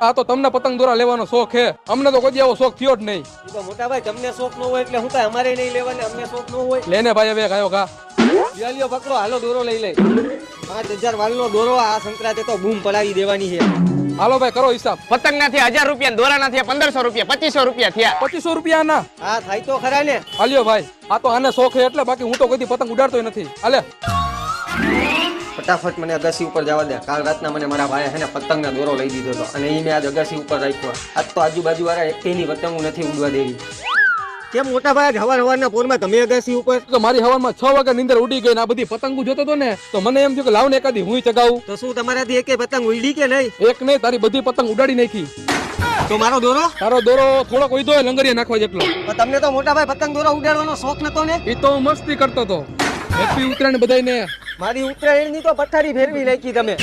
આ તો તમને પતંગ દોરા લેવાનો શોખ છે. અમને તો કોઈ એવો શોખ થયો જ નહીં. તો મોટા ભાઈ તમને શોખ ન હોય એટલે હું કાંઈ અમારે નહીં લેવાને અમને શોખ ન હોય. લેને ભાઈ હવે કયો કા. દિવાલીઓ પકડો હાલો દોરો લઈ લે. પાંચ હજાર વાળનો દોરો આ સંક્રાંતિ તો બૂમ પડાવી દેવાની છે. હાલો ભાઈ કરો હિસાબ. પતંગ ના થયા હજાર રૂપિયા દોરા ના થયા પંદરસો રૂપિયા પચીસો રૂપિયા થયા. પચીસો રૂપિયા ના હા થાય તો ખરા ને. હાલ્યો ભાઈ આ તો આને શોખ છે એટલે બાકી હું તો કોઈ પતંગ ઉડાડતો નથી. હાલે. ફટાફટ મને અગાસી ઉપર જવા દે. કાલ રાતના મને મારા ભાઈએ છે ને પતંગના દોરો લઈ દીધો હતો અને એ મેં આજ અગાસી ઉપર રાખ્યો. આજ તો આજુબાજુ વાળા એકની પતંગો નથી ઉડવા દેવી. કેમ મોટા ભાઈ હવાર હવારના પોરમાં તમે અગાસી ઉપર? તો મારી હવામાં છ વાગે નીંદર ઉડી ગઈ ને આ બધી પતંગો જોતો હતો ને તો મને એમ થયું કે લાવ ને એકાદી હું ચગાવું. તો શું તમારાથી એકે પતંગ ઉડી કે નહીં? એક નહીં તારી બધી પતંગ ઉડાડી નાખી. તો મારો દોરો? તારો દોરો થોડોક હોય લંગરિયા નાખવા જેટલો. તમને તો મોટા ભાઈ પતંગ દોરો ઉડાડવાનો શોખ નતો ને? એ તો મસ્તી કરતો હતો હેપી ઉત્તરાયણ બધાને મારી ઉત્તરાયણની તો પથારી ફેરવી નાખી તમે.